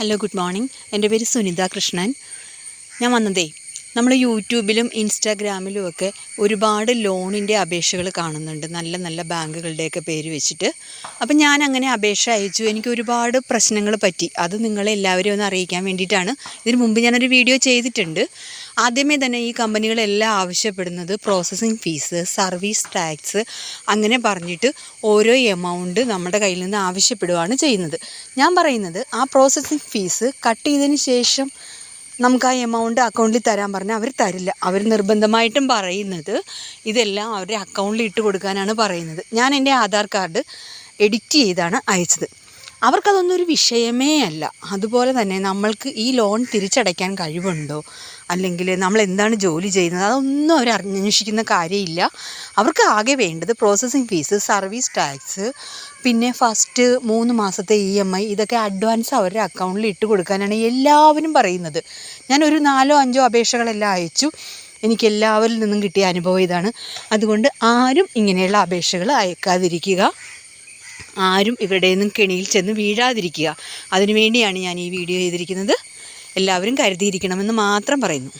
Hello good morning എന്റെ പേര് സുനിത കൃഷ്ണൻ. ഞാൻ വന്നതേ നമ്മൾ യൂട്യൂബിലും ഇൻസ്റ്റാഗ്രാമിലും ഒക്കെ ഒരുപാട് ലോണിന്റെ അപേക്ഷകൾ കാണുന്നുണ്ട്. നല്ല നല്ല ബാങ്കുകളുടെയൊക്കെ പേര് വെച്ചിട്ട്. അപ്പം ഞാൻ അങ്ങനെ അപേക്ഷ അയച്ചു. എനിക്ക് ഒരുപാട് പ്രശ്നങ്ങൾ പറ്റി. അത് നിങ്ങളെ എല്ലാവരും ഒന്ന് അറിയിക്കാൻ വേണ്ടിയിട്ടാണ്. ഇതിന് മുമ്പ് ഞാനൊരു വീഡിയോ ചെയ്തിട്ടുണ്ട്. ആദ്യമേ തന്നെ ഈ കമ്പനികളെല്ലാം ആവശ്യപ്പെടുന്നത് പ്രോസസ്സിങ് ഫീസ് സർവീസ് ടാക്സ് അങ്ങനെ പറഞ്ഞിട്ട് ഓരോ എമൗണ്ട് നമ്മുടെ കയ്യിൽ നിന്ന് ആവശ്യപ്പെടുകയാണ് ചെയ്യുന്നത്. ഞാൻ പറയുന്നത് ആ പ്രോസസ്സിങ് ഫീസ് കട്ട് ചെയ്തതിന് ശേഷം നമുക്ക് ആ എമൗണ്ട് അക്കൗണ്ടിൽ തരാൻ പറഞ്ഞാൽ അവർ തരില്ല. അവർ നിർബന്ധമായിട്ടും പറയുന്നത് ഇതെല്ലാം അവരുടെ അക്കൗണ്ടിൽ ഇട്ട് കൊടുക്കാനാണ് പറയുന്നത്. ഞാൻ എന്റെ ആധാർ കാർഡ് എഡിറ്റ് ചെയ്താണ് അയച്ചത്. അവർക്കതൊന്നും ഒരു വിഷയമേ അല്ല. അതുപോലെ തന്നെ നമ്മൾക്ക് ഈ ലോൺ തിരിച്ചടയ്ക്കാൻ കഴിവുണ്ടോ? അല്ലെങ്കിൽ നമ്മൾ എന്താണ് ജോലി ചെയ്യുന്നത്? അതൊന്നും അവർ അന്വേഷിക്കുന്ന കാര്യമില്ല. അവർക്ക് ആകെ വേണ്ടത് പ്രോസസ്സിങ് ഫീസ് സർവീസ് ടാക്സ് പിന്നെ ഫസ്റ്റ് മൂന്ന് മാസത്തെ ഇ എം ഐ ഇതൊക്കെ അഡ്വാൻസ് അവരുടെ അക്കൗണ്ടിൽ ഇട്ട് കൊടുക്കാനാണ് എല്ലാവരും പറയുന്നത്. ഞാൻ ഒരു നാലോ അഞ്ചോ അപേക്ഷകളെല്ലാം അയച്ചു. എനിക്ക് എല്ലാവരിൽ നിന്നും കിട്ടിയ അനുഭവം ഇതാണ്. അതുകൊണ്ട് ആരും ഇങ്ങനെയുള്ള അപേക്ഷകൾ അയക്കാതിരിക്കുക. ആരും ഇവരുടെ നിന്നും കെണിയിൽ ചെന്ന് വീഴാതിരിക്കുക. അതിനുവേണ്ടിയാണ് ഞാൻ ഈ വീഡിയോ ചെയ്തിരിക്കുന്നത്. എല്ലാവരും കരുതിയിരിക്കണമെന്ന് മാത്രം പറയുന്നു.